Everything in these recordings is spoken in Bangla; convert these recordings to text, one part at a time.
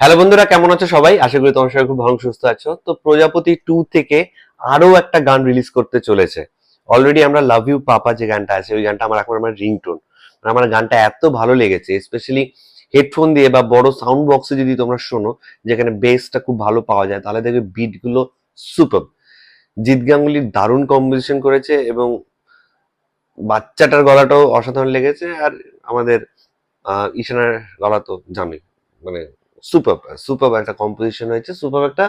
হ্যালো বন্ধুরা, কেমন আছো সবাই? আশা করি তোমার সবাই খুব ভালো, সুস্থ আছো। তো প্রজাপতি টু থেকে আরও একটা গান রিলিজ করতে চলেছে। অলরেডি আমরা লাভ ইউ পাপা যে গানটা আছে, ওই গানটা আমার এখন আমার রিংটোন আমার গানটা এত ভালো লেগেছে স্পেশালি হেডফোন দিয়ে বা বড় সাউন্ড বক্সে যদি তোমরা শোনো, যেখানে বেসটা খুব ভালো পাওয়া যায়, তাহলে দেখবে বিটগুলো সুপার জিৎ গাঙ্গুলি দারুণ কম্পোজিশন করেছে এবং বাচ্চাটার গলাটাও অসাধারণ লেগেছে, আর আমাদের ঈশানার গলা তো জানোই মানে সুপার সুপার একটা কম্পোজিশন হয়েছে সুপার একটা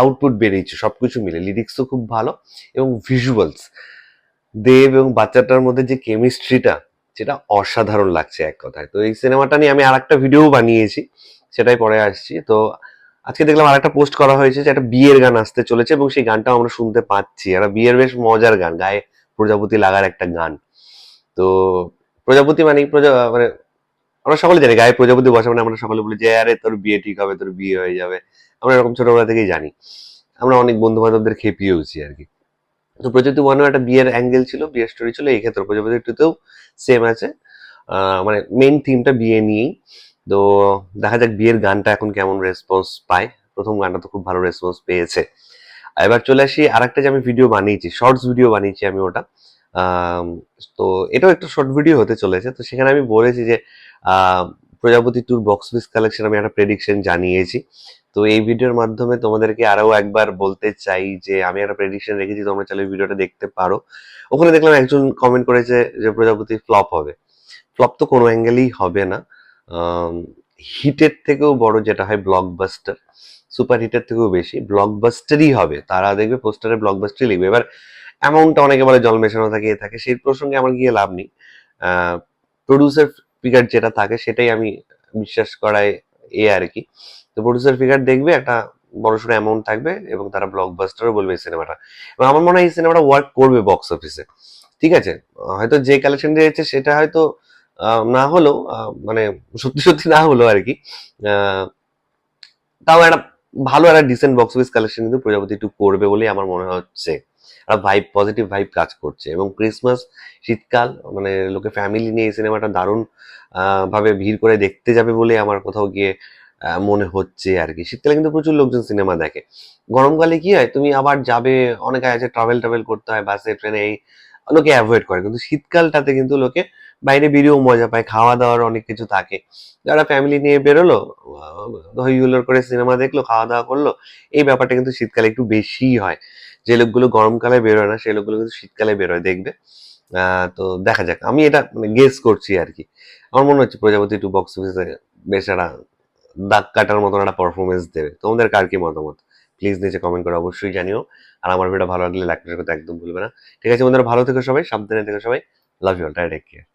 আউটপুট বেরিয়েছে, সবকিছু মিলে লিরিক্সও খুব ভালো এবং ভিজুয়ালস দেব এবং বাচ্চাটার মধ্যে যে কেমিস্ট্রিটা সেটা অসাধারণ লাগছে এক কথায়। তো এই সিনেমাটা নিয়ে আমি আর একটা ভিডিও বানিয়েছি, সেটাই পরে আসছি। তো আজকে দেখলাম আর একটা পোস্ট করা হয়েছে যে একটা বিয়ের গান আসতে চলেছে এবং সেই গানটাও আমরা শুনতে পাচ্ছি। একটা বিয়ের বেশ মজার গান, গায়ে প্রজাপতি লাগার একটা গান। তো প্রজাপতি মানে প্রজা মানে আমরা সকলে জানি গায়ে প্রজাপতি বসে মানে আমরা সকলে বলি যে, আরে, তোর বিয়ে ঠিক হবে, তোর বিয়ে হয়ে যাবে। আমরা এরকম ছোটবেলা থেকেই জানি। আমরা অনেক বন্ধু বান্ধবদের খেপিয়েওছি আর কি। তো প্রজাপতি ওয়ানেও একটা বিয়ের অ্যাঙ্গেল ছিল, বিয়ের স্টোরি ছিল, এই ক্ষেত্রে প্রজাপতি টুতেও সেম আছে। মানে মেন থিমটা বিয়ে নিয়েই। তো দেখা যাক বিয়ের গানটা এখন কেমন রেসপন্স পায়। প্রথম গানটা তো খুব ভালো রেসপন্স পেয়েছে। আর এবার চলে আসি আরেকটা যে আমি ভিডিও বানিয়েছি শর্টস ভিডিও বানিয়েছি আমি ওটা। তো এটাও একটা শর্ট ভিডিও হতে চলেছে। তো সেখানে আমি বলেছি যে Prajapati tour box office collection আমি একটা প্রেডিকশন জানিয়েছি। তো এই ভিডিওর মাধ্যমে তোমাদেরকে আরও একবার বলতে চাই যে, আমি একটা প্রেডিকশন রেখেছি, তোমরা চাইলে ভিডিওটা দেখতে পারো। ওখানে দেখলাম একজন কমেন্ট করেছে যে, প্রজাপতি ফ্লপ হবে। ফ্লপ তো কোনো অ্যাঙ্গেলেই হবে না। হিটের থেকেও বড় যেটা হয় ব্লকবাস্টার সুপার হিটের থেকেও বেশি। ব্লকবাস্টারই হবে। তারা দেখবে পোস্টারে ব্লকবাস্টারই লিখবে। এবার অ্যামাউন্টটা অনেকে বলে জল মেশানো থাকে, এ থাকে, সেই প্রসঙ্গে আমার গিয়ে লাভ নেই। প্রডিউসার ফিগার যেটা থাকে, সেটাই আমি বিশ্বাস করাই এ আর কি। তো প্রডিউসার ফিগার দেখবে, একটা বড় সড়ো অ্যামাউন্ট থাকবে এবং তারা ব্লকবাস্টারও বলবে এই সিনেমাটা এবং আমার মনে হয় এই সিনেমাটা ওয়ার্ক করবে বক্স অফিসে ঠিক আছে? হয়তো যে কালেকশন দিয়েছে সেটা হয়তো না হলেও মানে সত্যি সত্যি না হলেও আর কি। তাও একটা ভালো একটা ডিসেন্ট বক্স অফিস কালেকশন কিন্তু প্রজাপতি একটু করবে বলেই আমার মনে হচ্ছে। একটা ভাইব পজিটিভ ভাইব কাজ করছে। এবং ক্রিসমাস শীতকাল মানে লোকে ফ্যামিলি নিয়ে এই সিনেমাটা দারুণ ভাবে ভিড় করে দেখতে যাবে বলে আমার কোথাও গিয়ে মনে হচ্ছে আর কি। শীতকালে কিন্তু প্রচুর লোকজন সিনেমা দেখে। গরমকালে কি হয়, তুমি আবার যাবে, অনেকে আছে ট্রাভেল ট্রাভেল করতে হয় বাসে ট্রেনে এই, লোকে অ্যাভয়েড করে। কিন্তু শীতকালটাতে কিন্তু লোকে বাইরে বেরিয়েও মজা পায় খাওয়া দাওয়ার অনেক কিছু থাকে। যারা ফ্যামিলি নিয়ে বেরোলো আহ, হই হুল্লোড় করে সিনেমা দেখল খাওয়া দাওয়া করল এই ব্যাপারটা কিন্তু শীতকালে একটু বেশিই হয়। যে লোকগুলো গরমকালে বেরোয় না সেই লোকগুলো কিন্তু শীতকালে বেরোয় দেখবে। তো দেখা যাক আমি এটা মানে গেস করছি আর কি। আমার মনে হচ্ছে প্রজাপতি টু বক্স অফিসে বেশ একটা দাগ কাটার মতন একটা পারফরমেন্স দেবে। তোমাদের কার কি মতামত? প্লিজ নিচে কমেন্ট করে অবশ্যই জানিও। আর আমার ভিডিও ভালো লাগলে লাইক করতে একদম ভুলবে না। ঠিক আছে বন্ধুরা ভালো থেকো সবাই সাবধানে থেকো সবাই। Love you all take care